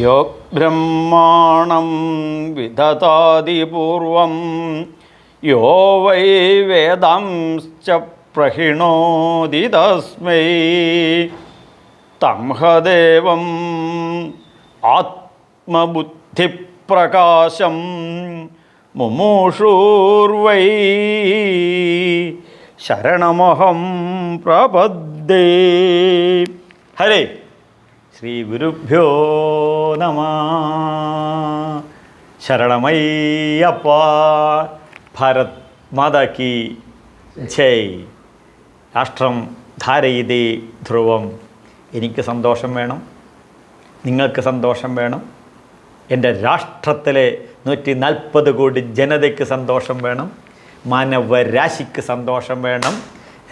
യോ ബ്രഹ്മാണം വിദതാതിപൂർവം യോ വൈ വേദംശ്ച പ്രഹിണോതി തസ്മൈ തംഹദേവം ആത്മബുദ്ധിപ്രകാശം മുമൂഷൂർവൈ ശരണമഹം പ്രപദ്ദേ. ഹരേ. ശ്രീ ഗുരുഭ്യോ നമ. ശരണമയ്യപ്പ. ഭാരത് മാതാക്കി ജയ്. രാഷ്ട്രം ധാരയിതേ ധ്രുവം. എനിക്ക് സന്തോഷം വേണം. നിങ്ങൾക്ക് സന്തോഷം വേണം. എന്റെ രാഷ്ട്രത്തിലെ നൂറ്റി നാൽപ്പത് കോടി ജനതയ്ക്ക് സന്തോഷം വേണം. മാനവരാശിക്ക് സന്തോഷം വേണം.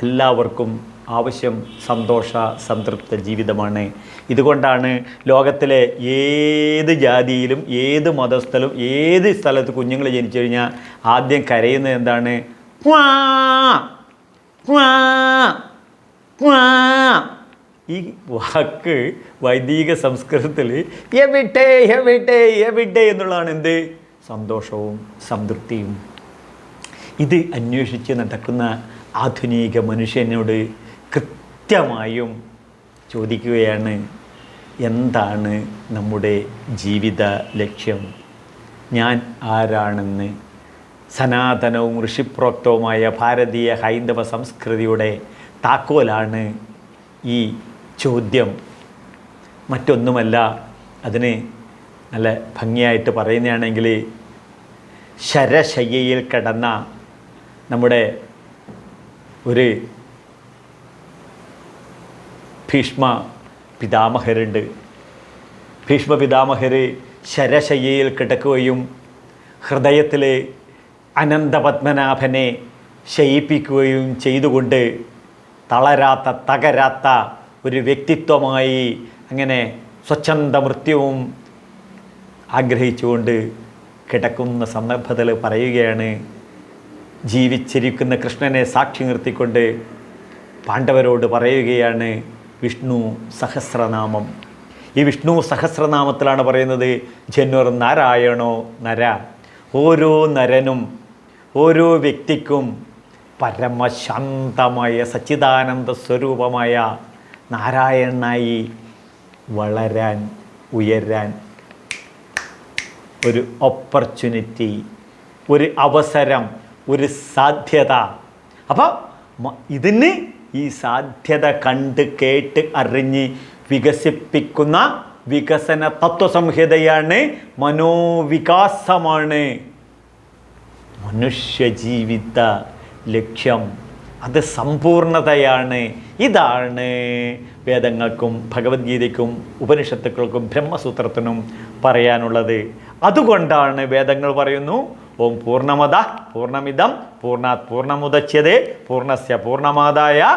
എല്ലാവർക്കും ആവശ്യം സന്തോഷ സംതൃപ്ത ജീവിതമാണ്. ഇതുകൊണ്ടാണ് ലോകത്തിലെ ഏത് ജാതിയിലും ഏത് മതസ്ഥലും ഏത് സ്ഥലത്ത് കുഞ്ഞുങ്ങൾ ജനിച്ചു കഴിഞ്ഞാൽ ആദ്യം കരയുന്നത് എന്താണ്? ഈ വാക്ക് വൈദിക സംസ്കൃതത്തിൽ എവിടെ എവിടെ എവിടെ എന്നുള്ളതാണ് എന്ത്? സന്തോഷവും സംതൃപ്തിയും. ഇത് അന്വേഷിച്ച് നടക്കുന്ന ആധുനിക മനുഷ്യനോട് കൃത്യമായും ചോദിക്കുകയാണ് എന്താണ് നമ്മുടെ ജീവിത ലക്ഷ്യം? ഞാൻ ആരാണെന്ന്? സനാതനവും ഋഷിപ്രോക്തവുമായ ഭാരതീയ ഹൈന്ദവ സംസ്കൃതിയുടെ താക്കോലാണ് ഈ ചോദ്യം. മറ്റൊന്നുമല്ല അതിന് നല്ല ഭംഗിയായിട്ട് പറയുന്നതാണെങ്കിൽ ശരശയ്യയിൽ കിടന്ന നമ്മുടെ ഒരു ഭീഷ്മ പിതാമഹരുണ്ട്. ഭീഷ്മ പിതാമഹർ ശരശയ്യയിൽ കിടക്കുകയും ഹൃദയത്തിലെ അനന്തപത്മനാഭനെ ശയിപ്പിക്കുകയും ചെയ്തുകൊണ്ട് തളരാത്ത തകരാത്ത ഒരു വ്യക്തിത്വമായി അങ്ങനെ സ്വച്ഛന്ത മൃത്യുവും ആഗ്രഹിച്ചുകൊണ്ട് കിടക്കുന്ന സന്ദർഭത്തിൽ പറയുകയാണ് ജീവിച്ചിരിക്കുന്ന കൃഷ്ണനെ സാക്ഷി നിർത്തിക്കൊണ്ട് പാണ്ഡവരോട് പറയുകയാണ് വിഷ്ണു സഹസ്രനാമം. ഈ വിഷ്ണു സഹസ്രനാമത്തിലാണ് പറയുന്നത് ജനുർ നാരായണോ നര. ഓരോ നരനും ഓരോ വ്യക്തിക്കും പരമശാന്തമായ സച്ചിദാനന്ദ സ്വരൂപമായ നാരായണനായി വളരാൻ ഉയരാൻ ഒരു ഓപ്പർച്യൂണിറ്റി ഒരു അവസരം ഒരു സാധ്യത. അപ്പോൾ ഇതിന് ഈ സാധ്യത കണ്ട് കേട്ട് അറിഞ്ഞ് വികസിപ്പിക്കുന്ന വികസന തത്വസംഹിതയാണ് മനോവികാസമാണ്. മനുഷ്യജീവിത ലക്ഷ്യം അത് സമ്പൂർണതയാണ്. ഇതാണ് വേദങ്ങൾക്കും ഭഗവത്ഗീതയ്ക്കും ഉപനിഷത്തുക്കൾക്കും ബ്രഹ്മസൂത്രത്തിനും പറയാനുള്ളത്. അതുകൊണ്ടാണ് വേദങ്ങൾ പറയുന്നു ഓം പൂർണമത പൂർണമിതം പൂർണാത് പൂർണമുദച്യതേ പൂർണസ്യ പൂർണമാതായ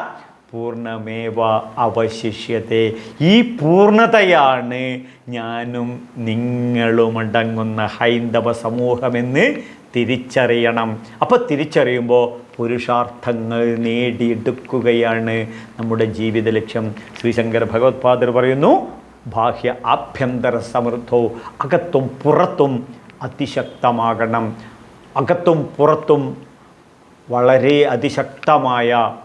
പൂർണമേവ അവശിഷ്യത്തെ. ഈ പൂർണതയാണ് ഞാനും നിങ്ങളും അടങ്ങുന്ന ഹൈന്ദവ സമൂഹമെന്ന് തിരിച്ചറിയണം. അപ്പോൾ തിരിച്ചറിയുമ്പോൾ പുരുഷാർത്ഥങ്ങൾ നേടിയെടുക്കുകയാണ് നമ്മുടെ ജീവിത ലക്ഷ്യം. ശ്രീശങ്കര ഭഗവത്പാദർ പറയുന്നു ബാഹ്യ ആഭ്യന്തര സമൃദ്ധവും അകത്തും പുറത്തും അതിശക്തമാകണം. അകത്തും പുറത്തും വളരെ അതിശക്തമായ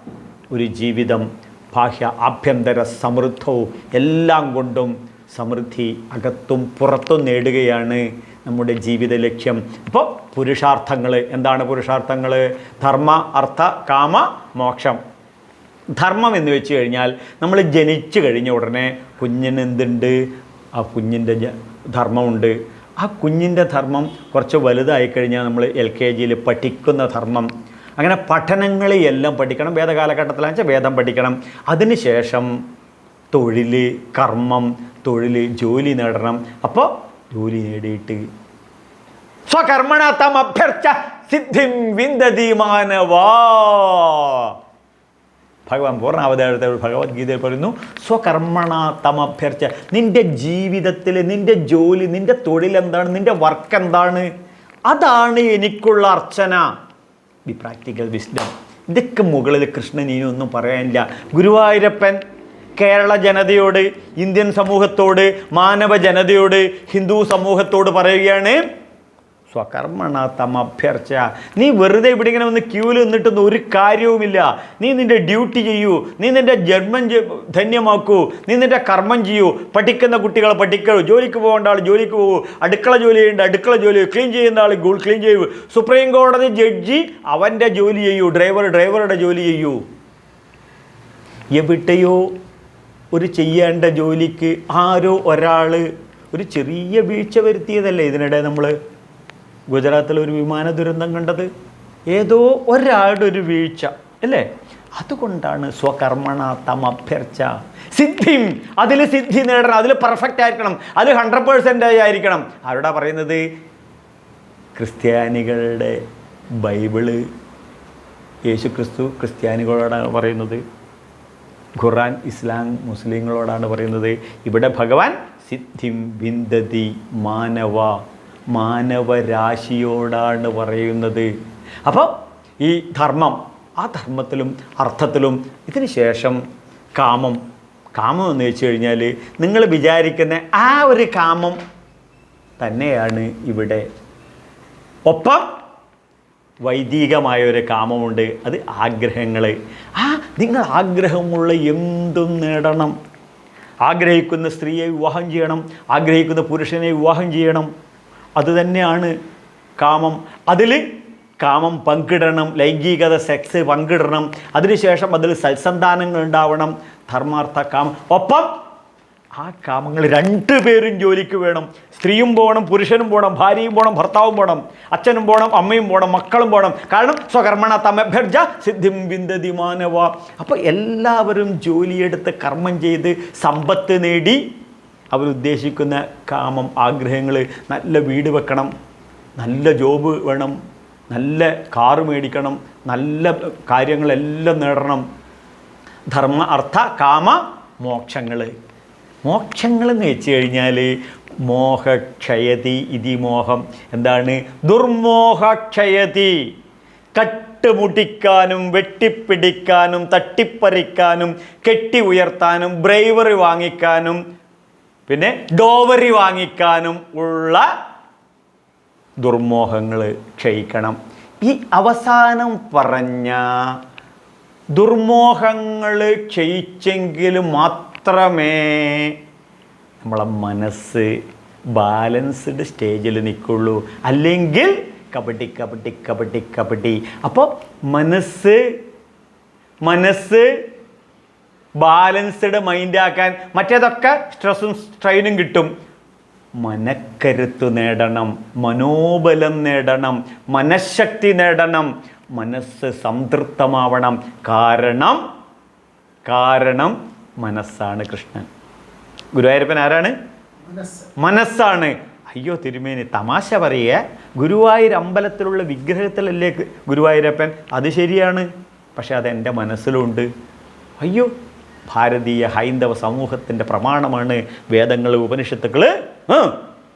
ഒരു ജീവിതം ബാഹ്യ ആഭ്യന്തര സമൃദ്ധവും എല്ലാം കൊണ്ടും സമൃദ്ധി അകത്തും പുറത്തും നേടുകയാണ് നമ്മുടെ ജീവിത ലക്ഷ്യം. അപ്പോൾ പുരുഷാർത്ഥങ്ങൾ എന്താണ് പുരുഷാർത്ഥങ്ങൾ ധർമ്മ അർത്ഥ കാമ മോക്ഷം. ധർമ്മം എന്ന് വെച്ച് കഴിഞ്ഞാൽ നമ്മൾ ജനിച്ചു കഴിഞ്ഞ ഉടനെ കുഞ്ഞിന് എന്തുണ്ട് ആ കുഞ്ഞിന്റെ ധർമ്മമുണ്ട്. ആ കുഞ്ഞിന്റെ ധർമ്മം കുറച്ച് വലുതായി കഴിഞ്ഞാൽ നമ്മൾ എൽ കെ ജിയിൽ പഠിക്കുന്ന ധർമ്മം. അങ്ങനെ പഠനങ്ങളെയെല്ലാം പഠിക്കണം. വേദകാലഘട്ടത്തിലാണെന്ന് വെച്ചാൽ വേദം പഠിക്കണം. അതിനുശേഷം തൊഴിൽ കർമ്മം തൊഴിൽ ജോലി നേടണം. അപ്പോൾ ജോലി നേടിയിട്ട് സ്വകർമ്മണ തം അഭ്യർച്ച സിദ്ധിം വിന്ദതി മാനവാ. ഭഗവാൻ പൂർണാവതാരത്തെ ഭഗവത്ഗീതയിൽ പറയുന്നു സ്വകർമ്മണ തമഭ്യർച്ച. നിന്റെ ജീവിതത്തിൽ നിന്റെ ജോലി നിന്റെ തൊഴിൽ എന്താണ് നിന്റെ വർക്ക് എന്താണ് അതാണ് എനിക്കുള്ള അർച്ചന. ദി പ്രാക്ടിക്കൽ വിസ്ഡം ഇതൊക്കെ മുകളിൽ കൃഷ്ണൻ ഒന്നും പറയാനില്ല. ഗുരുവായൂരപ്പൻ കേരള ജനതയോട് ഇന്ത്യൻ സമൂഹത്തോട് മാനവ ജനതയോട് ഹിന്ദു സമൂഹത്തോട് പറയുകയാണ് സ്വകർമ്മണ തമഭ്യർച്ച നീ വെറുതെ ഇവിടെ ഇങ്ങനെ വന്ന് ക്യൂവിൽ നിന്നിട്ടൊന്നും ഒരു കാര്യവുമില്ല. നീ നിന്റെ ഡ്യൂട്ടി ചെയ്യൂ. നീ നിന്റെ ജന്മം ധന്യമാക്കൂ. നീ നിന്റെ കർമ്മം ചെയ്യൂ. പഠിക്കുന്ന കുട്ടികളെ പഠിക്കൂ. ജോലിക്ക് പോകേണ്ട ആൾ ജോലിക്ക് പോകൂ. അടുക്കള ജോലി ചെയ്യേണ്ട അടുക്കള ജോലി ക്ലീൻ ചെയ്യുന്ന ആൾ ഗൂൾ ക്ലീൻ ചെയ്യൂ. സുപ്രീം കോടതി ജഡ്ജി അവന്റെ ജോലി ചെയ്യൂ. ഡ്രൈവർ ഡ്രൈവറുടെ ജോലി ചെയ്യൂ. എവിടെയോ ഒരു ചെയ്യേണ്ട ജോലിക്ക് ആരോ ഒരാൾ ഒരു ചെറിയ വീഴ്ച വരുത്തിയതല്ലേ ഇതിനിടെ നമ്മൾ ഗുജറാത്തിലെ ഒരു വിമാന ദുരന്തം കണ്ടത്? ഏതോ ഒരാളുടെ ഒരു വീഴ്ച അല്ലേ? അതുകൊണ്ടാണ് സ്വകർമ്മണ തമഭ്യർച്ച സിദ്ധിം അതിൽ സിദ്ധി നേടണം അതിൽ പെർഫെക്റ്റ് ആയിരിക്കണം അതിൽ ഹൺഡ്രഡ് പേഴ്സന്റ് ആയിരിക്കണം. ആരോടാ പറയുന്നത്? ക്രിസ്ത്യാനികളുടെ ബൈബിൾ യേശു ക്രിസ്തു ക്രിസ്ത്യാനികളോടാണ് പറയുന്നത്. ഖുറാൻ ഇസ്ലാം മുസ്ലിങ്ങളോടാണ് പറയുന്നത്. ഇവിടെ ഭഗവാൻ സിദ്ധിം വിന്ദതി മാനവ മാനവരാശിയോടാണ് പറയുന്നത്. അപ്പോൾ ഈ ധർമ്മം ആ ധർമ്മത്തിലും അർത്ഥത്തിലും ഇതിന് ശേഷം കാമം. കാമം എന്ന് വെച്ച് കഴിഞ്ഞാൽ നിങ്ങൾ വിചാരിക്കുന്ന ആ ഒരു കാമം തന്നെയാണ് ഇവിടെ. ഒപ്പം വൈദികമായ ഒരു കാമമുണ്ട് അത് ആഗ്രഹങ്ങൾ. ആ നിങ്ങൾ ആഗ്രഹമുള്ള എന്തും നേടണം. ആഗ്രഹിക്കുന്ന സ്ത്രീയെ വിവാഹം ചെയ്യണം ആഗ്രഹിക്കുന്ന പുരുഷനെ വിവാഹം ചെയ്യണം. അതുതന്നെയാണ് കാമം. അതിൽ കാമം പങ്കിടണം ലൈംഗികത സെക്സ് പങ്കിടണം. അതിനുശേഷം അതിൽ സത്സന്താനങ്ങൾ ഉണ്ടാവണം. ധർമാർത്ഥ കാമം. ഒപ്പം ആ കാമങ്ങൾ രണ്ടുപേരും ജോലിക്ക് വേണം. സ്ത്രീയും പോകണം പുരുഷനും പോകണം ഭാര്യയും പോകണം ഭർത്താവും പോകണം അച്ഛനും പോകണം അമ്മയും പോകണം മക്കളും പോകണം. കാരണം സ്വകർമ്മണ തമഭ്യർജ സിദ്ധിം വിന്ദതി മാനവ. അപ്പോൾ എല്ലാവരും ജോലിയെടുത്ത് കർമ്മം ചെയ്ത് സമ്പത്ത് നേടി അവരുദ്ദേശിക്കുന്ന കാമം ആഗ്രഹങ്ങൾ നല്ല വീട് വെക്കണം നല്ല ജോബ് വേണം നല്ല കാറ് മേടിക്കണം നല്ല കാര്യങ്ങളെല്ലാം നേടണം. ധർമ്മ അർത്ഥ കാമ മോക്ഷങ്ങൾ മോക്ഷങ്ങൾ എന്ന് വെച്ച് കഴിഞ്ഞാൽ മോഹക്ഷയതി ഇതി മോഹം എന്താണ്? ദുർമോഹക്ഷയതി. കട്ടുമുട്ടിക്കാനും വെട്ടിപ്പിടിക്കാനും തട്ടിപ്പറിക്കാനും കെട്ടി ഉയർത്താനും ബ്രൈവറി വാങ്ങിക്കാനും പിന്നെ ഡോവറി വാങ്ങിക്കാനും ഉള്ള ദുർമോഹങ്ങൾ ക്ഷയിക്കണം. ഈ അവസാനം പറഞ്ഞ ദുർമോഹങ്ങൾ ക്ഷയിച്ചെങ്കിൽ മാത്രമേ നമ്മളെ മനസ്സ് ബാലൻസ്ഡ് സ്റ്റേജിൽ നിൽക്കുള്ളൂ. അല്ലെങ്കിൽ കബഡി കബഡി കബഡി കബഡി. അപ്പോൾ മനസ്സ് മനസ്സ് ബാലൻസ്ഡ് മൈൻഡാക്കാൻ മറ്റേതൊക്കെ സ്ട്രെസ്സും സ്ട്രെയിനും കിട്ടും? മനക്കരുത്ത് നേടണം മനോബലം നേടണം മനഃശക്തി നേടണം മനസ്സ് സംതൃപ്തമാവണം. കാരണം കാരണം മനസ്സാണ് കൃഷ്ണൻ. ഗുരുവായൂരപ്പൻ ആരാണ്? മനസ്സാണ്. അയ്യോ തിരുമേനി തമാശ പറയേ. ഗുരുവായൂർ അമ്പലത്തിലുള്ള വിഗ്രഹത്തിലല്ലേ ഗുരുവായൂരപ്പൻ? അത് ശരിയാണ്. പക്ഷെ അതെന്റെ മനസ്സിലുണ്ട്. അയ്യോ ഭാരതീയ ഹൈന്ദവ സമൂഹത്തിന്റെ പ്രമാണമാണ് വേദങ്ങൾ ഉപനിഷത്തുക്കൾ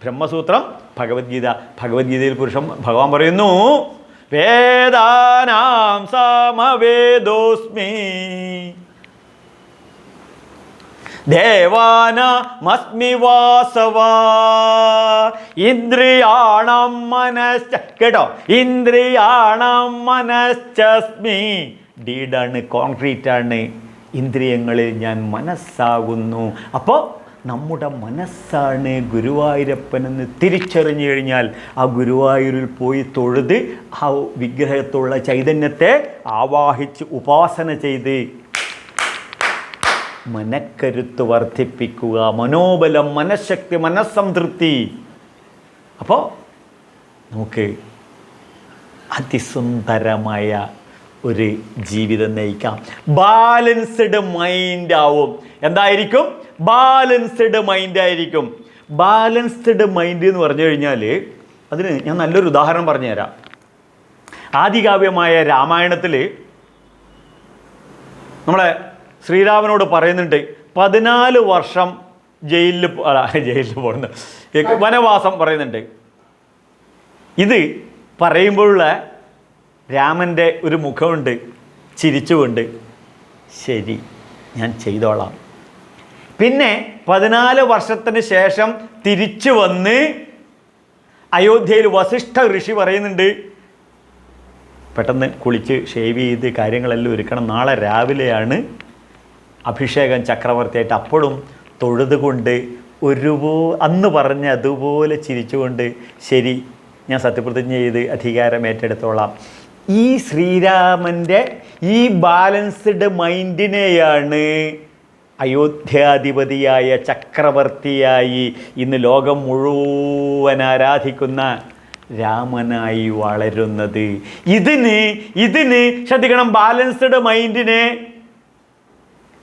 ബ്രഹ്മസൂത്രം ഭഗവത്ഗീത ഭഗവത്ഗീതയിൽ പുരുഷം ഭഗവാൻ പറയുന്നു വേദാനാം സമവേദോസ്മി ദേവാനമസ്മി വാസവ ഇന്ദ്രിയാണം മനശ്ച കേട്ടോ ഇന്ദ്രിയാണം മനശ്ചസ്മി ഡീഡാണ് കോൺക്രീറ്റ് ആണ് ഇന്ദ്രിയങ്ങളിൽ ഞാൻ മനസ്സാകുന്നു. അപ്പോൾ നമ്മുടെ മനസ്സാണ് ഗുരുവായൂരപ്പനെന്ന് തിരിച്ചറിഞ്ഞു കഴിഞ്ഞാൽ ആ ഗുരുവായൂരിൽ പോയി തൊഴുത് ആ വിഗ്രഹത്തുള്ള ചൈതന്യത്തെ ആവാഹിച്ച് ഉപാസന ചെയ്ത് മനക്കരുത്ത് വർദ്ധിപ്പിക്കുക മനോബലം മനഃശക്തി മനസ്സംതൃപ്തി. അപ്പോൾ നമുക്ക് അതിസുന്ദരമായ ഒരു ജീവിതം നയിക്കാം. ബാലൻസ്ഡ് മൈൻഡ് ആവും. എന്തായിരിക്കും? ബാലൻസ്ഡ് മൈൻഡ് ആയിരിക്കും. ബാലൻസ്ഡ് മൈൻഡ് എന്ന് പറഞ്ഞു കഴിഞ്ഞാൽ അതിന് ഞാൻ നല്ലൊരു ഉദാഹരണം പറഞ്ഞുതരാം. ആദികാവ്യമായ രാമായണത്തിൽ നമ്മളെ ശ്രീരാമനോട് പറയുന്നുണ്ട് പതിനാല് വർഷം ജയിലിൽ ജയിലിൽ പോകുന്നു വനവാസം പറയുന്നുണ്ട്. ഇത് പറയുമ്പോഴുള്ള രാമന്റെ ഒരു മുഖമുണ്ട് ചിരിച്ചുകൊണ്ട്. ശരി ഞാൻ ചെയ്തോളാം. പിന്നെ പതിനാല് വർഷത്തിന് ശേഷം തിരിച്ചു വന്ന് അയോധ്യയിൽ വസിഷ്ഠ ഋഷി പറയുന്നുണ്ട് പെട്ടെന്ന് കുളിച്ച് ഷേവ് ചെയ്ത് കാര്യങ്ങളെല്ലാം ഒരുക്കണം. നാളെ രാവിലെയാണ് അഭിഷേകം ചക്രവർത്തിയായിട്ട് അപ്പോഴും തൊഴുതുകൊണ്ട് ഒരുപോ അന്ന് പറഞ്ഞ അതുപോലെ ചിരിച്ചുകൊണ്ട് ശരി ഞാൻ സത്യപ്രതിജ്ഞ ചെയ്ത് അധികാരം ഏറ്റെടുത്തോളാം. ഈ ശ്രീരാമന്റെ ഈ ബാലൻസ്ഡ് മൈൻഡിനെയാണ് അയോധ്യാധിപതിയായ ചക്രവർത്തിയായി ഇന്ന് ലോകം മുഴുവൻ ആരാധിക്കുന്ന രാമനായി വളരുന്നത്. ഇതിന് ഇതിന് ശ്രദ്ധിക്കണം ബാലൻസ്ഡ് മൈൻഡിനെ.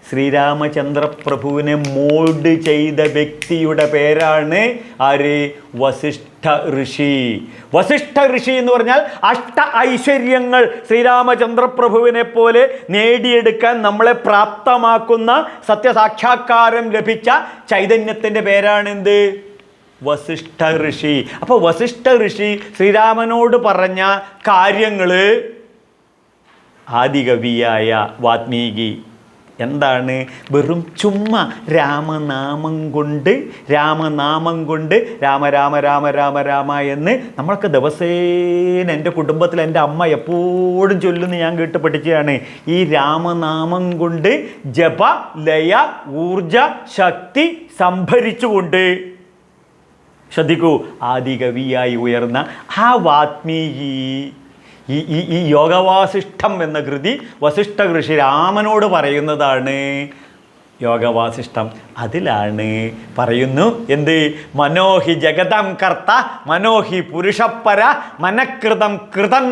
ശ്രീരാമചന്ദ്രപ്രഭുവിനെ മോൾഡ് ചെയ്ത വ്യക്തിയുടെ പേരാണ് ആര്? വസിഷ്ഠ ഋഷി. വസിഷ്ഠ ഋഷി എന്ന് പറഞ്ഞാൽ അഷ്ട ഐശ്വര്യങ്ങൾ ശ്രീരാമചന്ദ്രപ്രഭുവിനെ പോലെ നേടിയെടുക്കാൻ നമ്മളെ പ്രാപ്തമാക്കുന്ന സത്യസാക്ഷാത്കാരം ലഭിച്ച ചൈതന്യത്തിന്റെ പേരാണെന്ത്? വസിഷ്ഠ ഋഷി. അപ്പോൾ വസിഷ്ഠ ഋഷി ശ്രീരാമനോട് പറഞ്ഞ കാര്യങ്ങൾ ആദികവിയായ വാത്മീകി എന്താണ്? വെറും ചുമ്മാ രാമനാമം കൊണ്ട് രാമനാമം കൊണ്ട് രാമ രാമ രാമ രാമ രാമ എന്ന് നമ്മളൊക്കെ ദിവസേന എന്റെ കുടുംബത്തിൽ എന്റെ അമ്മ എപ്പോഴും ചൊല്ലുന്ന ഞാൻ കേട്ട് പഠിച്ചതാണ്. ഈ രാമനാമം കൊണ്ട് ജപ ലയ ഊർജ ശക്തി സംഭരിച്ചുകൊണ്ട്. ശ്രദ്ധിക്കൂ ആദികവിയായി ഉയർന്ന ആ വാത്മീകി ഈ ഈ ഈ യോഗവാസിഷ്ഠം എന്ന കൃതി വസിഷ്ഠ ഋഷി രാമനോട് പറയുന്നതാണ്. യോഗവാസിഷ്ടം അതിലാണ്. പറയുന്നു എന്ത്? മനോഹി ജഗതം കർത്ത മനോഹി പുരുഷപ്പര മനഃകൃതം കൃതം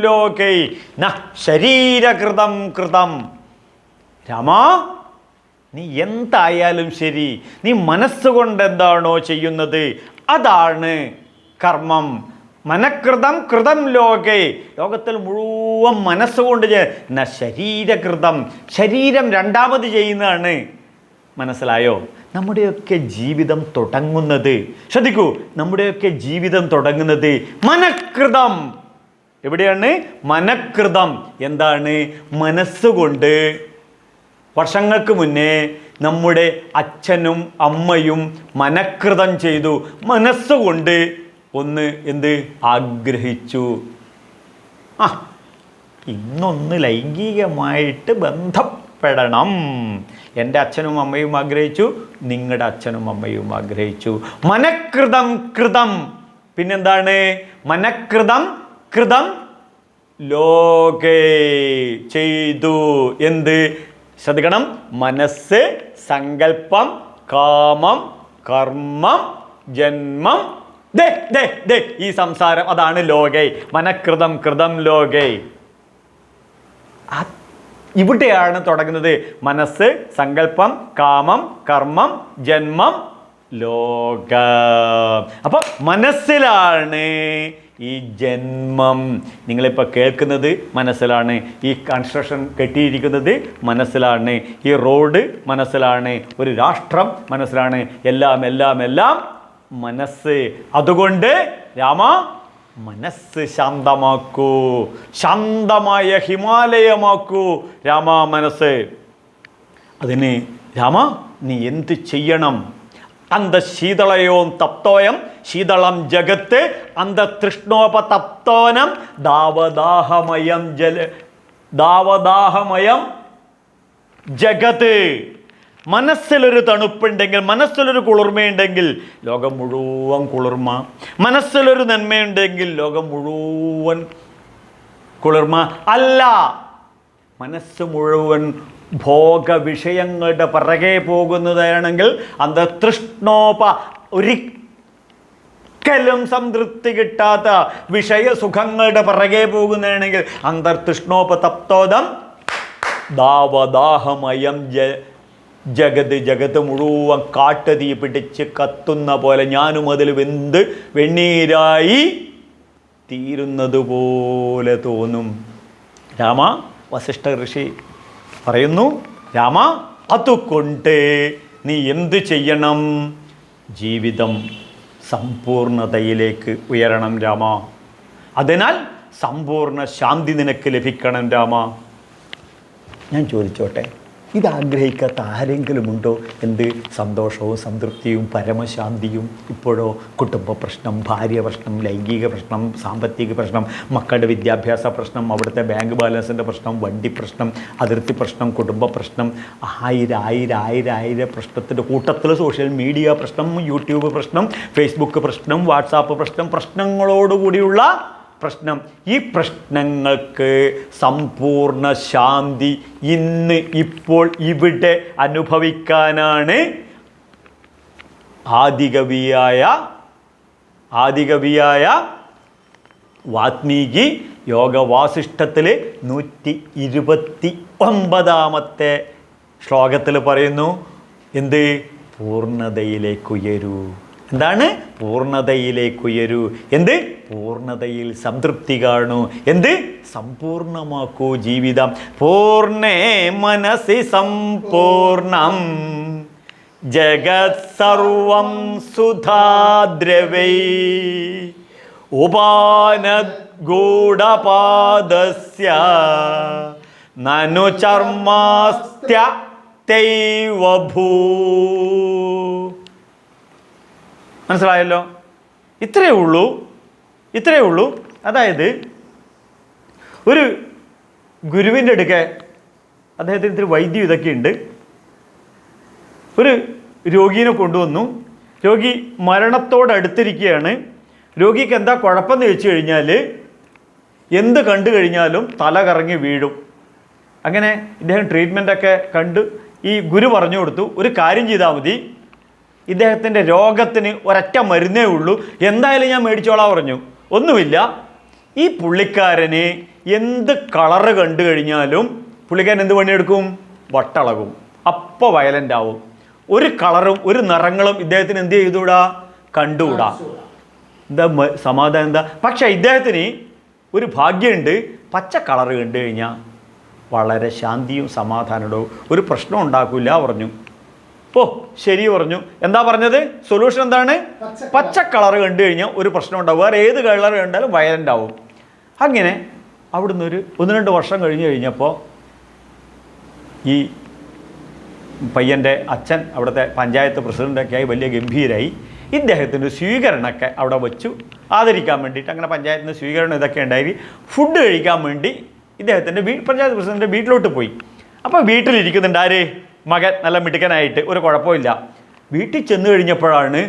ലോകൈ ന ശരീരകൃതം കൃതം. രാമ നീ എന്തായാലും ശരി. നീ മനസ്സുകൊണ്ട് എന്താണോ ചെയ്യുന്നത്? അതാണ് കർമ്മം. മനഃകൃതം കൃതം ലോകേ. ലോകത്തിൽ മുഴുവൻ മനസ്സുകൊണ്ട് ന ശരീരകൃതം. ശരീരം രണ്ടാമത് ചെയ്യുന്നതാണ്. മനസ്സിലായോ? നമ്മുടെയൊക്കെ ജീവിതം തുടങ്ങുന്നത്. ശ്രദ്ധിക്കൂ നമ്മുടെയൊക്കെ ജീവിതം തുടങ്ങുന്നത് മനഃകൃതം. എവിടെയാണ്? മനഃകൃതം. എന്താണ്? മനസ്സുകൊണ്ട്. വർഷങ്ങൾക്ക് മുന്നേ നമ്മുടെ അച്ഛനും അമ്മയും മനഃകൃതം ചെയ്തു. മനസ്സുകൊണ്ട് ഒന്ന് എന്ത്? ആഗ്രഹിച്ചു. ആ ഇന്നൊന്ന് ലൈംഗികമായിട്ട് ബന്ധപ്പെടണം. എന്റെ അച്ഛനും അമ്മയും ആഗ്രഹിച്ചു നിങ്ങളുടെ അച്ഛനും അമ്മയും ആഗ്രഹിച്ചു. മനഃകൃതം കൃതം. പിന്നെന്താണ്? മനഃകൃതം കൃതം ലോകേ ചെയ്തു. എന്ത്? ശ്രദ്ധിക്കണം. മനസ്സ് സങ്കല്പം കാമം കർമ്മം ജന്മം ദേ ദേ ദേ ഈ സംസാരം അതാണ് ലോകൈ. മനഃകൃതം കൃതം ലോകൈ. ഇവിടെയാണ് തുടങ്ങുന്നത്. മനസ്സ് സങ്കല്പം കാമം കർമ്മം ജന്മം ലോക. അപ്പോൾ മനസ്സിലാണ് ഈ ജന്മം. നിങ്ങളിപ്പോൾ കേൾക്കുന്നത് മനസ്സിലാണ്. ഈ കൺസ്ട്രക്ഷൻ കെട്ടിയിരിക്കുന്നത് മനസ്സിലാണ്. ഈ റോഡ് മനസ്സിലാണ്. ഒരു രാഷ്ട്രം മനസ്സിലാണ്. എല്ലാം എല്ലാം എല്ലാം മനസ്സ്. അതുകൊണ്ട് രാമ മനസ്സ് ശാന്തമാക്കൂ. ശാന്തമായ ഹിമാലയമാക്കൂ. രാമ മനസ്സ്. അതിന് രാമ നീ എന്ത് ചെയ്യണം? അന്ത ശീതളയോം തപ്തോയം ശീതളം ജഗത്ത് അന്ത തൃഷ്ണോപതപ്തോനം ദാവദാഹമയം ജല ദാവദാഹമയം ജഗത്ത് മനസ്സിലൊരു തണുപ്പുണ്ടെങ്കിൽ മനസ്സിലൊരു കുളിർമയുണ്ടെങ്കിൽ ലോകം മുഴുവൻ കുളിർമ. മനസ്സിലൊരു നന്മയുണ്ടെങ്കിൽ ലോകം മുഴുവൻ കുളിർമ. അല്ല മനസ്സ് മുഴുവൻ ഭോഗ വിഷയങ്ങളുടെ പിറകെ പോകുന്നതാണെങ്കിൽ അന്ത തൃഷ്ണോപ ഒരിക്കലും സംതൃപ്തി കിട്ടാത്ത വിഷയസുഖങ്ങളുടെ പിറകെ പോകുന്നതാണെങ്കിൽ അന്തർതൃഷ്ണോപ തപ്തോദം ദാവദാഹമയം ജ ജഗത് ജഗത്ത് മുഴുവൻ കാട്ടുതീ പിടിച്ച് കത്തുന്ന പോലെ ഞാനും അതിൽ വെന്ത് വെണ്ണീരായി തീരുന്നത് പോലെ തോന്നും. രാമ വസിഷ്ഠ ഋഷി പറയുന്നു രാമ അതുകൊണ്ട് നീ എന്ത് ചെയ്യണം? ജീവിതം സമ്പൂർണതയിലേക്ക് ഉയരണം രാമ. അതിനാൽ സമ്പൂർണ ശാന്തി നിനക്ക് ലഭിക്കണം രാമ. ഞാൻ ചോദിച്ചോട്ടെ. ഇത് ആഗ്രഹിക്കാത്ത ആരെങ്കിലും ഉണ്ടോ എന്ത് സന്തോഷവും സംതൃപ്തിയും പരമശാന്തിയും ഇപ്പോഴോ? കുടുംബ പ്രശ്നം ഭാര്യ പ്രശ്നം ലൈംഗിക പ്രശ്നം സാമ്പത്തിക പ്രശ്നം മക്കളുടെ വിദ്യാഭ്യാസ പ്രശ്നം അവിടുത്തെ ബാങ്ക് ബാലൻസിന്റെ പ്രശ്നം വണ്ടി പ്രശ്നം അതിർത്തി പ്രശ്നം കുടുംബ പ്രശ്നം ആയിരം ആയിരം ആയിരം ആയിരം പ്രശ്നത്തിന്റെ കൂട്ടത്തിൽ സോഷ്യൽ മീഡിയ പ്രശ്നം യൂട്യൂബ് പ്രശ്നം ഫേസ്ബുക്ക് പ്രശ്നം വാട്സാപ്പ് പ്രശ്നം പ്രശ്നങ്ങളോടുകൂടിയുള്ള പ്രശ്നം. ഈ പ്രശ്നങ്ങൾക്ക് സമ്പൂർണ ശാന്തി ഇന്ന് ഇപ്പോൾ ഇവിടെ അനുഭവിക്കാനാണ് ആദികവിയായ ആദികവിയായ വാത്മീകി യോഗവാസിഷ്ഠത്തിൽ നൂറ്റി ഇരുപത്തി ഒമ്പതാമത്തെ ശ്ലോകത്തിൽ പറയുന്നു എന്ത്? പൂർണതയിലേക്കുയരൂ എന്താണ്? പൂർണതയിലേക്ക് ഉയരൂ എന്ത്? പൂർണതയിൽ സംതൃപ്തി കാണൂ. എന്ത്? സമ്പൂർണമാക്കൂ ജീവിതം. പൂർണേ മനസ്സി സമ്പൂർണം. ജഗത് സർവം സുധാദ്രവൈ. ഉപാനഗൂഢപാദസ്യ നനു ചർമാസ്ത്യ തൈവഭൂ. മനസ്സിലായല്ലോ? ഇത്രയേ ഉള്ളൂ. ഇത്രയേ ഉള്ളൂ. അതായത് ഒരു ഗുരുവിന്റെ അടുക്ക അദ്ദേഹത്തിന് ഇത്തിരി വൈദ്യം ഇതൊക്കെ ഉണ്ട് ഒരു രോഗീനെ കൊണ്ടുവന്നു. രോഗി മരണത്തോടടുത്തിരിക്കുകയാണ് രോഗിക്ക് എന്താ കുഴപ്പമെന്ന് വെച്ച് കഴിഞ്ഞാൽ എന്ത് കണ്ടു കഴിഞ്ഞാലും തല കറങ്ങി വീഴും. അങ്ങനെ ഇദ്ദേഹം ട്രീറ്റ്മെന്റൊക്കെ കണ്ട് ഈ ഗുരു പറഞ്ഞു കൊടുത്തു. ഒരു കാര്യം ചെയ്താൽ മതി. ഇദ്ദേഹത്തിന്റെ രോഗത്തിന് ഒരൊറ്റ മരുന്നേ ഉള്ളൂ. എന്തായാലും ഞാൻ മേടിച്ചോളാം പറഞ്ഞു. ഒന്നുമില്ല. ഈ പുള്ളിക്കാരന് എന്ത് കളറ് കണ്ടു കഴിഞ്ഞാലും പുള്ളിക്കാരൻ എന്ത് പണിയെടുക്കും? വട്ടളകും. അപ്പോൾ വയലന്റ് ആവും. ഒരു കളറും ഒരു നിറങ്ങളും ഇദ്ദേഹത്തിന് എന്ത് ചെയ്തുകൂടാ? കണ്ടുകൂടാ. എന്താ സമാധാനം എന്താ? പക്ഷേ ഇദ്ദേഹത്തിന് ഒരു ഭാഗ്യമുണ്ട്. പച്ച കളറ് കണ്ടു കഴിഞ്ഞാൽ വളരെ ശാന്തിയും സമാധാനവും ഒരു പ്രശ്നം ഉണ്ടാക്കില്ല പറഞ്ഞു. ഓ ശരി പറഞ്ഞു. എന്താ പറഞ്ഞത്? സൊല്യൂഷൻ എന്താണ്? പച്ച കളർ കണ്ടു കഴിഞ്ഞാൽ ഒരു പ്രശ്നം ഉണ്ടാവും. വേറെ ഏത് കളർ കണ്ടാലും വയലന്റ് ആവും. അങ്ങനെ അവിടുന്ന് ഒരു ഒന്ന് രണ്ട് വർഷം കഴിഞ്ഞ് കഴിഞ്ഞപ്പോൾ ഈ പയ്യന്റെ അച്ഛൻ അവിടുത്തെ പഞ്ചായത്ത് പ്രസിഡന്റൊക്കെ ആയി വലിയ ഗംഭീരായി ഇദ്ദേഹത്തിന്റെ സ്വീകരണമൊക്കെ അവിടെ വെച്ചു ആദരിക്കാൻ വേണ്ടിയിട്ട്. അങ്ങനെ പഞ്ചായത്തിന്റെ സ്വീകരണം ഇതൊക്കെ ഉണ്ടായി. ഫുഡ് കഴിക്കാൻ വേണ്ടി ഇദ്ദേഹത്തിന്റെ വീ പഞ്ചായത്ത് പ്രസിഡന്റെ വീട്ടിലോട്ട് പോയി. അപ്പോൾ വീട്ടിലിരിക്കുന്നുണ്ട് ആര്? മകൻ നല്ല മിടുക്കനായിട്ട് ഒരു കുഴപ്പമില്ല. വീട്ടിൽ ചെന്ന് കഴിഞ്ഞപ്പോഴാണ്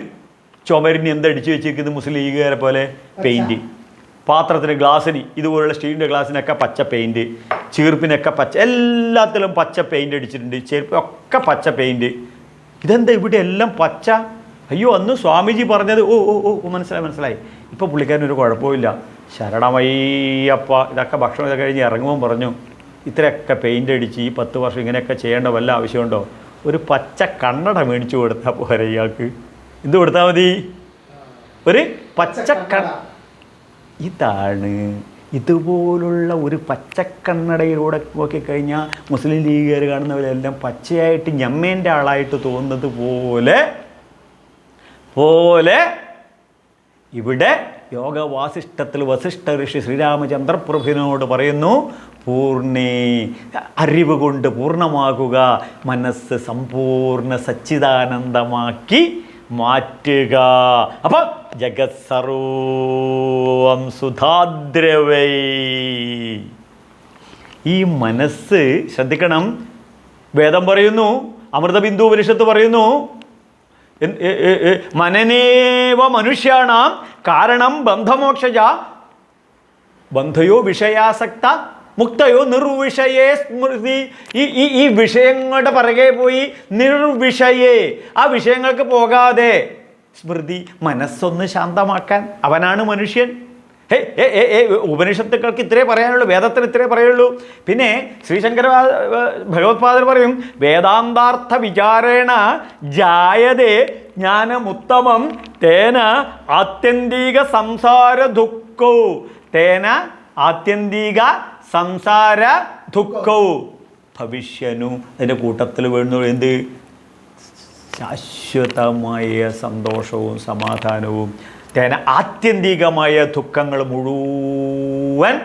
ചുമരിന് എന്തടിച്ചു വെച്ചിരിക്കുന്നത് മുസ്ലിം ലീഗുകാരെ പോലെ? പെയിന്റ് പാത്രത്തിന് ഗ്ലാസ്സിന് ഇതുപോലുള്ള സ്റ്റീലിന്റെ ഗ്ലാസ്സിനൊക്കെ പച്ച പെയിന്റ് ചീർപ്പിനൊക്കെ പച്ച എല്ലാത്തിലും പച്ച പെയിന്റ് അടിച്ചിട്ടുണ്ട്. ചെരുപ്പൊക്കെ പച്ച പെയിന്റ് ഇതെന്താ ഇവിടെ എല്ലാം പച്ച? അയ്യോ അന്ന് സ്വാമിജി പറഞ്ഞത് ഓ ഓ ഓ ഓ, മനസ്സിലായി മനസ്സിലായി. ഇപ്പോൾ പുള്ളിക്കാരനൊരു കുഴപ്പമില്ല. ശരണമയ്യപ്പ ഇതൊക്കെ ഭക്ഷണം ഇതൊക്കെ കഴിഞ്ഞ് ഇറങ്ങുമ്പോൾ പറഞ്ഞു. ഇത്രയൊക്കെ പെയിന്റ് അടിച്ച് ഈ പത്ത് വർഷം ഇങ്ങനെയൊക്കെ ചെയ്യേണ്ട വല്ല ആവശ്യമുണ്ടോ? ഒരു പച്ച കണ്ണട മേടിച്ചു കൊടുത്താൽ പോരെ ഇയാൾക്ക്. എന്ത് കൊടുത്താൽ മതി? ഒരു പച്ച കണ്ണ ഇതാണ്. ഇതുപോലുള്ള ഒരു പച്ചക്കണ്ണടയിലൂടെ നോക്കിക്കഴിഞ്ഞാൽ മുസ്ലിം ലീഗുകാർ കാണുന്നവരെല്ലാം പച്ചയായിട്ട് ഞമ്മേന്റെ ആളായിട്ട് തോന്നുന്നത് പോലെ പോലെ ഇവിടെ യോഗവാസിഷ്ഠത്തിൽ വസിഷ്ഠ ഋഷി ശ്രീരാമചന്ദ്രപ്രഭുവിനോട് പറയുന്നു പൂർണേ അറിവ് കൊണ്ട് പൂർണമാകുക മനസ്സ് സമ്പൂർണ സച്ചിദാനന്ദമാക്കി മാറ്റുക. അപ്പം ജഗത് സർവം സുധാദ്രവൈ. ഈ മനസ്സ് ശ്രദ്ധിക്കണം വേദം പറയുന്നു അമൃതബിന്ദു ഉപനിഷത്ത് പറയുന്നു മനനേവ മനുഷ്യാണാം കാരണം ബന്ധമോക്ഷജ. ബന്ധയോ വിഷയാസക്ത മുക്തയോ നിർവിഷയേ സ്മൃതി. ഈ ഈ ഈ വിഷയങ്ങളുടെ പിറകെ പോയി നിർവിഷയേ. ആ വിഷയങ്ങൾക്ക് പോകാതെ സ്മൃതി മനസ്സൊന്ന് ശാന്തമാക്കാൻ അവനാണ് മനുഷ്യൻ. ഹേ ഏ ഏ ഏ ഉപനിഷത്തുക്കൾക്ക് ഇത്രേ പറയാനുള്ളൂ വേദത്തിന് ഇത്രേ പറയുള്ളൂ. പിന്നെ ശ്രീശങ്കര ഭഗവത്പാദർ പറയും വേദാന്താർത്ഥ വിചാരേണ ജായതേ ജ്ഞാനമുത്തമം തേന ആത്യന്തിക സംസാര ദുഃഖവും തേന ആത്യന്തിക സംസാര ദുഃഖവും ഭവിഷ്യനു. അതിന്റെ കൂട്ടത്തിൽ വീഴുന്നു എന്ത്? ശാശ്വതമായ സന്തോഷവും സമാധാനവും. ആത്യന്തികമായ ദുഃഖങ്ങൾ മുഴുവൻ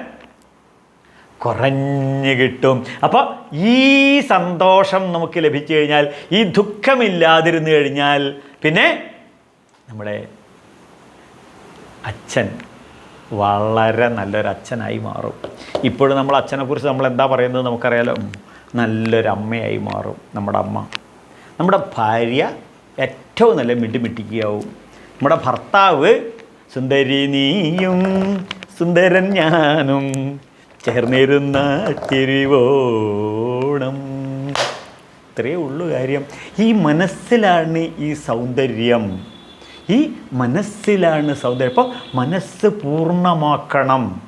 കുറഞ്ഞു കിട്ടും. അപ്പോൾ ഈ സന്തോഷം നമുക്ക് ലഭിച്ചു കഴിഞ്ഞാൽ ഈ ദുഃഖമില്ലാതിരുന്നു കഴിഞ്ഞാൽ പിന്നെ നമ്മുടെ അച്ഛൻ വളരെ നല്ലൊരു അച്ഛനായി മാറും. ഇപ്പോഴും നമ്മൾ അച്ഛനെക്കുറിച്ച് നമ്മൾ എന്താ പറയുന്നത് നമുക്കറിയാലോ? നല്ലൊരു അമ്മയായി മാറും നമ്മുടെ അമ്മ. നമ്മുടെ ഭാര്യ ഏറ്റവും നല്ല മിട്ടിമിട്ടിക്കാവും നമ്മുടെ ഭർത്താവ് സുന്ദരി നീയും സുന്ദരൻ ഞാനും ചേർന്നിരുന്ന തിരുവോണം. ഇത്രയേ ഉള്ളൂ കാര്യം. ഈ മനസ്സിലാണ് ഈ സൗന്ദര്യം. ഈ മനസ്സിലാണ് സൗന്ദര്യം. അപ്പോൾ മനസ്സ് പൂർണമാക്കണം.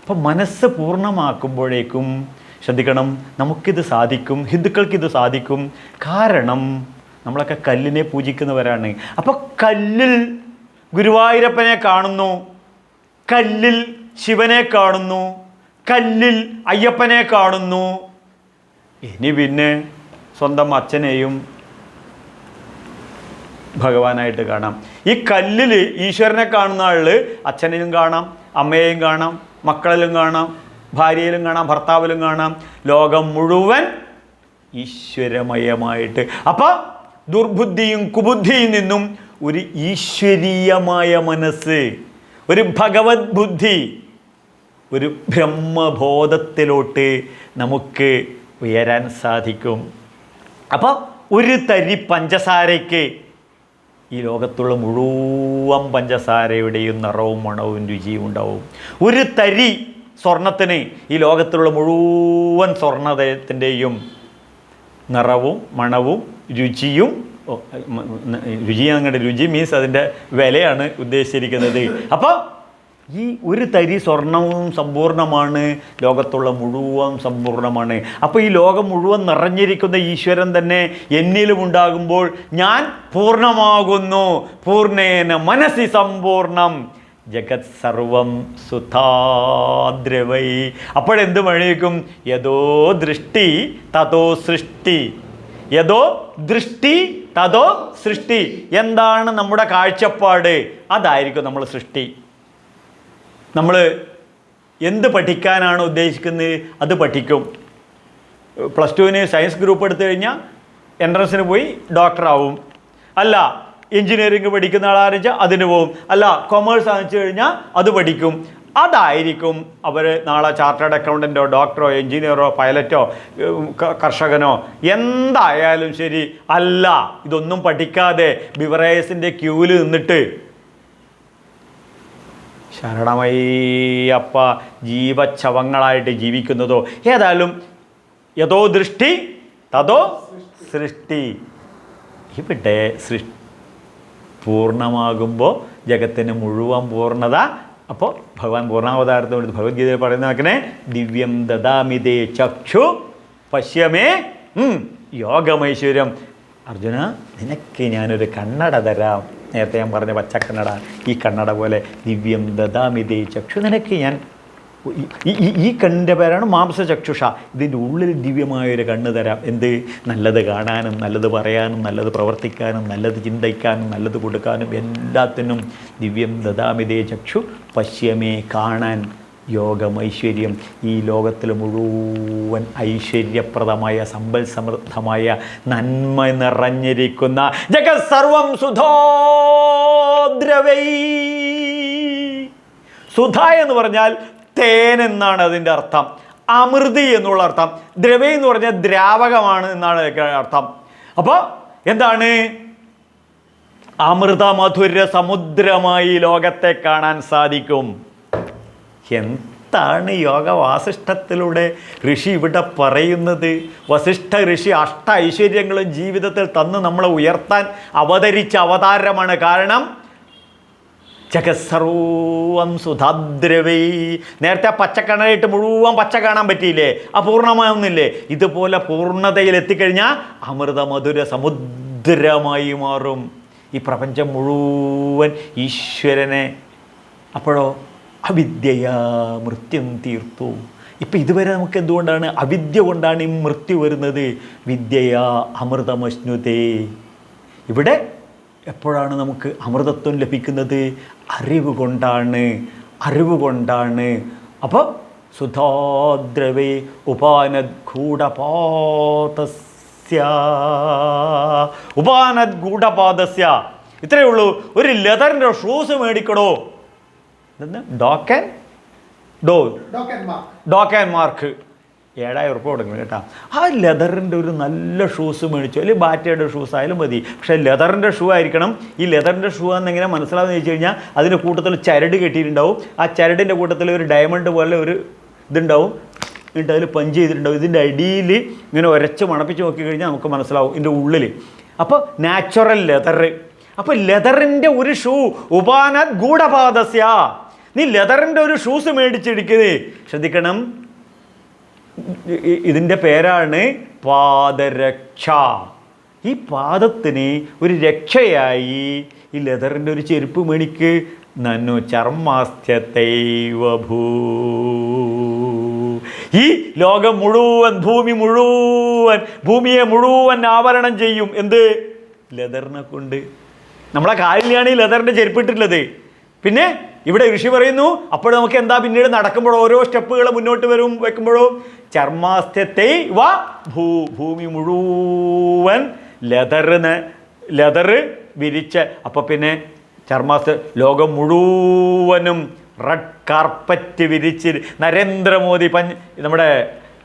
അപ്പോൾ മനസ്സ് പൂർണമാക്കുമ്പോഴേക്കും ശ്രദ്ധിക്കണം നമുക്കിത് സാധിക്കും ഹിന്ദുക്കൾക്കിത് സാധിക്കും. കാരണം നമ്മളൊക്കെ കല്ലിനെ പൂജിക്കുന്നവരാണ്. അപ്പോൾ കല്ലിൽ ഗുരുവായൂരപ്പനെ കാണുന്നു. കല്ലിൽ ശിവനെ കാണുന്നു. കല്ലിൽ അയ്യപ്പനെ കാണുന്നു. ഇനി പിന്നെ സ്വന്തം അച്ഛനെയും ഭഗവാനായിട്ട് കാണാം. ഈ കല്ലിൽ ഈശ്വരനെ കാണുന്ന ആളിൽ അച്ഛനെയും കാണാം അമ്മയെയും കാണാം മക്കളിലും കാണാം ഭാര്യയിലും കാണാം ഭർത്താവിലും കാണാം. ലോകം മുഴുവൻ ഈശ്വരമയമായിട്ട്. അപ്പോൾ ദുർബുദ്ധിയും കുബുദ്ധിയും നിന്നും ഒരു ഈശ്വരീയമായ മനസ്സ് ഒരു ഭഗവത് ബുദ്ധി ഒരു ബ്രഹ്മബോധത്തിലോട്ട് നമുക്ക് ഉയരാൻ സാധിക്കും. അപ്പോൾ ഒരു തരി പഞ്ചസാരയ്ക്ക് ഈ ലോകത്തുള്ള മുഴുവൻ പഞ്ചസാരയുടെയും നിറവും മണവും രുചിയും ഉണ്ടാവും. ഒരു തരി സ്വർണത്തിന് ഈ ലോകത്തുള്ള മുഴുവൻ സ്വർണത്തിന്റെയും നിറവും മണവും രുചിയും രുചി അങ്ങോട്ട് രുചി മീൻസ് അതിന്റെ വിലയാണ് ഉദ്ദേശിച്ചിരിക്കുന്നത്. അപ്പോൾ ഈ ഒരു തരി സ്വർണവും സമ്പൂർണമാണ് ലോകത്തുള്ള മുഴുവൻ സമ്പൂർണമാണ് അപ്പോൾ ഈ ലോകം മുഴുവൻ നിറഞ്ഞിരിക്കുന്ന ഈശ്വരൻ തന്നെ എന്നിലും ഉണ്ടാകുമ്പോൾ ഞാൻ പൂർണമാകുന്നു. പൂർണേന മനസ്സി സമ്പൂർണം. ജഗത് സർവം സുധാദ്രവൈ അപ്പോഴെന്ത് മഴയ്ക്കും? യഥോ ദൃഷ്ടി തതോ സൃഷ്ടി. യഥോ ദൃഷ്ടി തതോ സൃഷ്ടി. എന്താണ് നമ്മുടെ കാഴ്ചപ്പാട്? അതായിരിക്കും നമ്മൾ സൃഷ്ടി. നമ്മൾ എന്ത് പഠിക്കാനാണ് ഉദ്ദേശിക്കുന്നത്? അത് പഠിക്കും. പ്ലസ് ടുവിന് സയൻസ് ഗ്രൂപ്പ് എടുത്തു കഴിഞ്ഞാൽ എൻട്രൻസിന് പോയി ഡോക്ടറാവും അല്ല എഞ്ചിനീയറിംഗ് പഠിക്കുന്ന ആളാണെന്ന് അതിന് പോകും അല്ല കൊമേഴ്സ് ആണെന്ന് കഴിഞ്ഞാൽ അത് പഠിക്കും. അതായിരിക്കും അവർ നാളെ ചാർട്ടേഡ് അക്കൗണ്ടന്റോ ഡോക്ടറോ എഞ്ചിനീയറോ പൈലറ്റോ കർഷകനോ എന്തായാലും ശരി. അല്ല ഇതൊന്നും പഠിക്കാതെ ബിവറേസിന്റെ ക്യൂവിൽ നിന്നിട്ട്. ശരണമയ്യപ്പ ജീവച്ഛവങ്ങളായിട്ട് ജീവിക്കുന്നതോ? ഏതായാലും യഥോ ദൃഷ്ടി തതോ സൃഷ്ടി. ഇവിടെ സൃഷ്ടി പൂർണമാകുമ്പോൾ ജഗത്തിന് മുഴുവൻ പൂർണത. അപ്പോൾ ഭഗവാൻ പൂർണാവതാരത്തോട് ഭഗവത്ഗീതയിൽ പറയുന്ന കണക്കിനെ ദിവ്യം ദദാമിതേ ചക്ഷു പശ്യമേ യോഗമൈശ്വര്യം. അർജുന നിനക്ക് ഞാനൊരു കണ്ണട തരാം. നേരത്തെ ഞാൻ പറഞ്ഞ പച്ചക്കണ്ണട ഈ കണ്ണട പോലെ ദിവ്യം ദദാമിതേ ചക്ഷു. നിനക്ക് ഞാൻ ഈ- ഈ- കണ്ണിന്റെ പേരാണ് മാംസചക്ഷുഷ. ഇതിന്റെ ഉള്ളിൽ ദിവ്യമായൊരു കണ്ണ് തരാം. എന്ത്? നല്ലത് കാണാനും നല്ലത് പറയാനും നല്ലത് പ്രവർത്തിക്കാനും നല്ലത് ചിന്തിക്കാനും നല്ലത് കൊടുക്കാനും എല്ലാത്തിനും ദിവ്യം ദദാമിതേ ചക്ഷു പശ്യമേ കാണാൻ യോഗം ഐശ്വര്യം. ഈ ലോകത്തിൽ മുഴുവൻ ഐശ്വര്യപ്രദമായ സമ്പൽ സമൃദ്ധമായ നന്മ നിറഞ്ഞിരിക്കുന്ന ജഗത് സർവം സുധോദ്രവൈ സുധ എന്ന് പറഞ്ഞാൽ തേൻ എന്നാണ് അതിന്റെ അർത്ഥം. അമൃതി എന്നുള്ള അർത്ഥം. ദ്രവ്യം എന്ന് പറഞ്ഞാൽ ദ്രാവകമാണ് എന്നാണ് അർത്ഥം. അപ്പോൾ എന്താണ്? അമൃത മധുര സമുദ്രമായി ലോകത്തെ കാണാൻ സാധിക്കും. എന്താണ് യോഗ വാസിഷ്ഠത്തിലൂടെ ഋഷി ഇവിടെ പറയുന്നത്? വസിഷ്ഠ ഋഷി അഷ്ട ഐശ്വര്യങ്ങളും ജീവിതത്തിൽ തന്ന് നമ്മളെ ഉയർത്താൻ അവതരിച്ച അവതാരമാണ്. കാരണം ജഗസർവം സുധാദ്രവൈ. നേരത്തെ ആ പച്ചക്കണലിട്ട് മുഴുവൻ പച്ച കാണാൻ പറ്റിയില്ലേ? അപൂർണമായൊന്നില്ലേ ഇതുപോലെ പൂർണതയിൽ എത്തിക്കഴിഞ്ഞാൽ അമൃത മധുര സമുദ്രമായി മാറും. ഈ പ്രപഞ്ചം മുഴുവൻ ഈശ്വരനെ. അപ്പോഴോ അവിദ്യയാ മൃത്യം തീർത്തു. ഇപ്പം ഇതുവരെ നമുക്ക് എന്തുകൊണ്ടാണ് അവിദ്യ കൊണ്ടാണ് ഈ മൃത്യു വരുന്നത്? വിദ്യയാ അമൃതമശ്നുതേ. ഇവിടെ എപ്പോഴാണ് നമുക്ക് അമൃതത്വം ലഭിക്കുന്നത്? അറിവ് കൊണ്ടാണ് അറിവ് കൊണ്ടാണ് അപ്പോൾ സുധാദ്രവേ ഉപാനദ്ഗൂഢപാതസ്യ ഉപാനദ്ഗൂഢപാതസ്യ ഇത്രയേ ഉള്ളൂ. ഒരു ലെതറിന്റെ ഷൂസ് മേടിക്കണോ ഡോക്കൻ ഡോ ഡോക്കൻ മാർക്ക്. ഡോക്കൻ മാർക്ക്. ഏഴായിരം ഉറുപ്പ് കൊടുക്കണം കേട്ടോ. ആ ലെതറിന്റെ ഒരു നല്ല ഷൂസ് മേടിച്ചു. അല്ലെങ്കിൽ ബാറ്റയുടെ ഷൂസ് ആയാലും മതി. പക്ഷേ ലെതറിന്റെ ഷൂ ആയിരിക്കണം. ഈ ലെതറിന്റെ ഷൂ എന്നെങ്ങനെ മനസ്സിലാവുന്ന ചോദിച്ചു കഴിഞ്ഞാൽ അതിന്റെ കൂട്ടത്തിൽ ചരട് കെട്ടിയിട്ടുണ്ടാവും. ആ ചരടിന്റെ കൂട്ടത്തിൽ ഒരു ഡയമണ്ട് പോലെ ഒരു ഇതുണ്ടാവും. എന്നിട്ട് അതിൽ പഞ്ച് ചെയ്തിട്ടുണ്ടാവും. ഇതിന്റെ അടിയിൽ ഇങ്ങനെ ഒരച്ച് മണപ്പിച്ച് നോക്കി കഴിഞ്ഞാൽ നമുക്ക് മനസ്സിലാവും ഇതിന്റെ ഉള്ളിൽ അപ്പോൾ നാച്ചുറൽ ലെതർ അപ്പോൾ ലെതറിന്റെ ഒരു ഷൂ ഉപാന ഗൂഢപാദസ്യ. നീ ലെതറിന്റെ ഒരു ഷൂസ് മേടിച്ചിരിക്കുന്നത് ശ്രദ്ധിക്കണം. ഇതിന്റെ പേരാണ് പാദരക്ഷ. ഈ പാദത്തിന് ഒരു രക്ഷയായി ഈ ലെതറിന്റെ ഒരു ചെരുപ്പ് മേണിക്ക് നന്നു ചർമാസ്ത്യത്തൈവഭൂ ഈ ലോകം മുഴുവൻ ഭൂമി മുഴുവൻ ഭൂമിയെ മുഴുവൻ ആവരണം ചെയ്യും. എന്ത്? ലെതറിനെ കൊണ്ട്. നമ്മളെ കാലിലാണ് ഈ ലെതറിന്റെ ചെരുപ്പിട്ടിട്ടുള്ളത് പിന്നെ ഇവിടെ ഋഷി പറയുന്നു അപ്പോൾ നമുക്ക് എന്താ പിന്നീട് നടക്കുമ്പോൾ ഓരോ സ്റ്റെപ്പുകൾ മുന്നോട്ട് വരും വെക്കുമ്പോഴും? ചർമാസ്ഥ്യത്തെ വ ഭൂ ഭൂമി മുഴുവൻ ലെതറിന് ലെതറ് വിരിച്ച് അപ്പോൾ പിന്നെ ചർമാസ്ഥ ലോകം മുഴുവനും റെഡ് കാർപ്പറ്റ് വിരിച്ച് നരേന്ദ്രമോദി പഞ്ച് നമ്മുടെ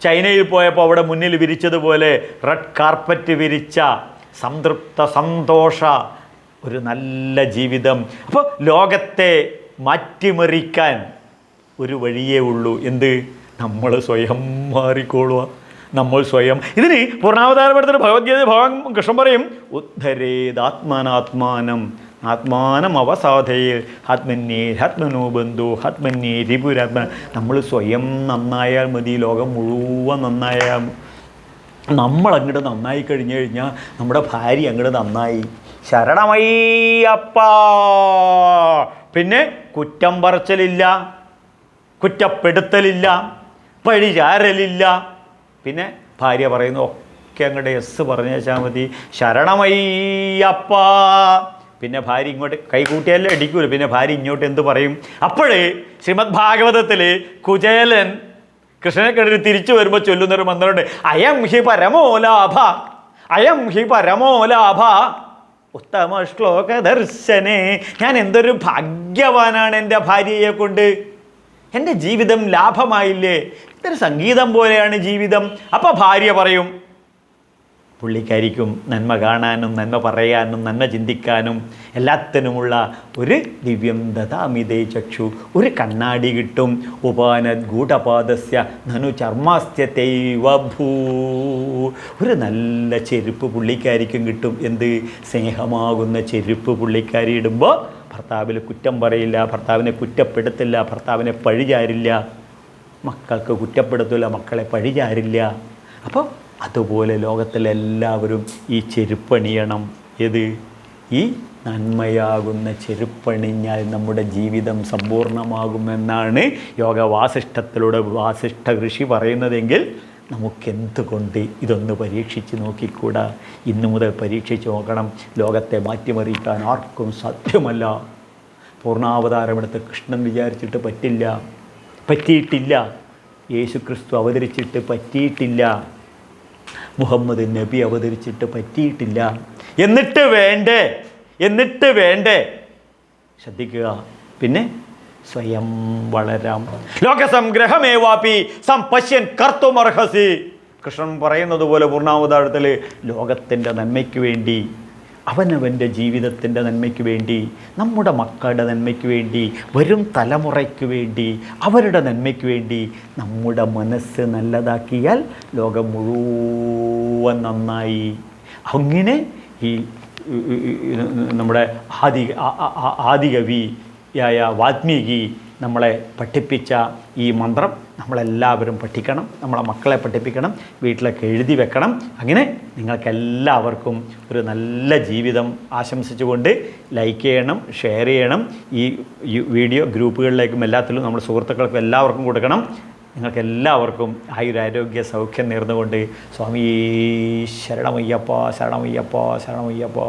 ചൈനയിൽ പോയപ്പോൾ അവിടെ മുന്നിൽ വിരിച്ചതുപോലെ റെഡ് കാർപ്പറ്റ് വിരിച്ച സംതൃപ്ത സന്തോഷ ഒരു നല്ല ജീവിതം. അപ്പോൾ ലോകത്തെ മാറ്റിമറിക്കാൻ ഒരു വഴിയേ ഉള്ളൂ. എന്ത്? നമ്മൾ സ്വയം മാറിക്കോളുക. നമ്മൾ സ്വയം. ഇതിന് പൂർണാവതാരപ്പെടുത്തുന്ന ഭഗവത്ഗീത ഭഗവാൻ കൃഷ്ണൻ പറയും ഉദ്ധരേതാത്മാനാത്മാനം ആത്മാനം അവസാധയിൽ. ആത്മന്യേ ആത്മനോ ബന്ധു. ആത്മന്യേ രിപുരാത്മ നമ്മൾ സ്വയം നന്നായാൽ മതി. ലോകം മുഴുവൻ നന്നായാൽ. നമ്മൾ അങ്ങോട്ട് നന്നായി കഴിഞ്ഞു കഴിഞ്ഞാൽ നമ്മുടെ ഭാര്യ അങ്ങോട്ട് നന്നായി. ശരണമയ്യപ്പ! പിന്നെ കുറ്റം പറച്ചലില്ല കുറ്റപ്പെടുത്തലില്ല പഴിചാരലില്ല പിന്നെ ഭാര്യ പറയുന്നു ഒക്കെ അങ്ങോട്ട് എസ് പറഞ്ഞേച്ചാൽ മതി. ശരണമയ്യപ്പ പിന്നെ ഭാര്യ ഇങ്ങോട്ട് കൈകൂട്ടിയാലേ അടിക്കൂല പിന്നെ ഭാര്യ ഇങ്ങോട്ട് എന്ത് പറയും? അപ്പോഴേ ശ്രീമദ് ഭാഗവതത്തിൽ കുചേലൻ കൃഷ്ണനെ കണ്ടിട്ട് തിരിച്ചു വരുമ്പോൾ ചൊല്ലുന്നൊരു മന്ത്രമുണ്ട്. അയം ഹി പരമോലാഭ അയം ഹി പരമോലാഭ ഉത്തമ ശ്ലോക ദർശനേ. ഞാൻ എന്തൊരു ഭാഗ്യവാനാണ് എന്റെ ഭാര്യയെ കൊണ്ട്. എന്റെ ജീവിതം ലാഭമായില്ലേ? ഇതൊരു സംഗീതം പോലെയാണ് ജീവിതം. അപ്പോൾ ഭാര്യ പറയും പുള്ളിക്കാരിക്കും നന്മ കാണാനും നന്മ പറയാനും നന്മ ചിന്തിക്കാനും എല്ലാത്തിനുമുള്ള ഒരു ദിവ്യം ദതാമിതേ ചക്ഷു. ഒരു കണ്ണാടി കിട്ടും. ഉപാനത് ഗൂഢപാദസ്യ നനു ചർമാസ്ത്യത്തൈവ ഭൂ ഒരു നല്ല ചെരുപ്പ് പുള്ളിക്കാരിക്കും കിട്ടും. എന്ത് സ്നേഹമാകുന്ന ചെരുപ്പ് പുള്ളിക്കാരി ഇടുമ്പോൾ ഭർത്താവിൽ കുറ്റം പറയില്ല ഭർത്താവിനെ കുറ്റപ്പെടുത്തില്ല ഭർത്താവിനെ പഴിചാരില്ല. മക്കൾക്ക് കുറ്റപ്പെടുത്തില്ല മക്കളെ പഴിചാരില്ല. അപ്പോൾ അതുപോലെ ലോകത്തിലെല്ലാവരും ഈ ചെരുപ്പണിയണം. ഏത്? ഈ നന്മയാകുന്ന ചെരുപ്പണിഞ്ഞാൽ നമ്മുടെ ജീവിതം സമ്പൂർണമാകുമെന്നാണ് യോഗ വാസിഷ്ഠത്തിലൂടെ വാസിഷ്ഠ ഋഷി പറയുന്നതെങ്കിൽ നമുക്കെന്തുകൊണ്ട് ഇതൊന്ന് പരീക്ഷിച്ച് നോക്കിക്കൂടാ? ഇന്നു മുതൽ പരീക്ഷിച്ച് നോക്കണം. ലോകത്തെ മാറ്റിമറിക്കാൻ ആർക്കും സാധ്യമല്ല. പൂർണാവതാരമെടുത്ത് കൃഷ്ണൻ വിചാരിച്ചിട്ട് പറ്റില്ല. പറ്റിയിട്ടില്ല. യേശുക്രിസ്തു അവതരിച്ചിട്ട് പറ്റിയിട്ടില്ല. മുഹമ്മദ് നബി അവതരിച്ചിട്ട് പറ്റിയിട്ടില്ല. എന്നിട്ട് വേണ്ടേ? എന്നിട്ട് വേണ്ടേ? ശ്രദ്ധിക്കുക. പിന്നെ സ്വയം വളരാം. ലോകസംഗ്രഹമേവാപി സംപശ്യൻ കർത്തുമർഹസി. കൃഷ്ണൻ പറയുന്നത് പോലെ പൂർണാവതാരത്തിൽ ലോകത്തിന്റെ നന്മയ്ക്ക് വേണ്ടി അവനവന്റെ ജീവിതത്തിന്റെ നന്മയ്ക്ക് വേണ്ടി നമ്മുടെ മക്കളുടെ നന്മയ്ക്ക് വേണ്ടി വരും തലമുറയ്ക്ക് വേണ്ടി അവരുടെ നന്മയ്ക്ക് വേണ്ടി നമ്മുടെ മനസ്സ് നല്ലതാക്കിയാൽ ലോകം മുഴുവൻ നന്നായി. അങ്ങനെ ഈ നമ്മുടെ ആദി ആദികവിയായ വാത്മീകി നമ്മളെ പഠിപ്പിച്ച ഈ മന്ത്രം നമ്മളെല്ലാവരും പഠിക്കണം നമ്മളെ മക്കളെ പഠിപ്പിക്കണം വീട്ടിലൊക്കെ എഴുതി വെക്കണം. അങ്ങനെ നിങ്ങൾക്കെല്ലാവർക്കും ഒരു നല്ല ജീവിതം ആശംസിച്ചുകൊണ്ട് ലൈക്ക് ചെയ്യണം ഷെയർ ചെയ്യണം. ഈ വീഡിയോ ഗ്രൂപ്പുകളിലേക്കും എല്ലാത്തിലും നമ്മുടെ സുഹൃത്തുക്കൾക്കും എല്ലാവർക്കും കൊടുക്കണം. നിങ്ങൾക്ക് എല്ലാവർക്കും ആയുരാരോഗ്യ സൗഖ്യം നേർന്നുകൊണ്ട് സ്വാമി ശരണമയ്യപ്പ ശരണമയ്യപ്പ ശരണമയ്യപ്പ.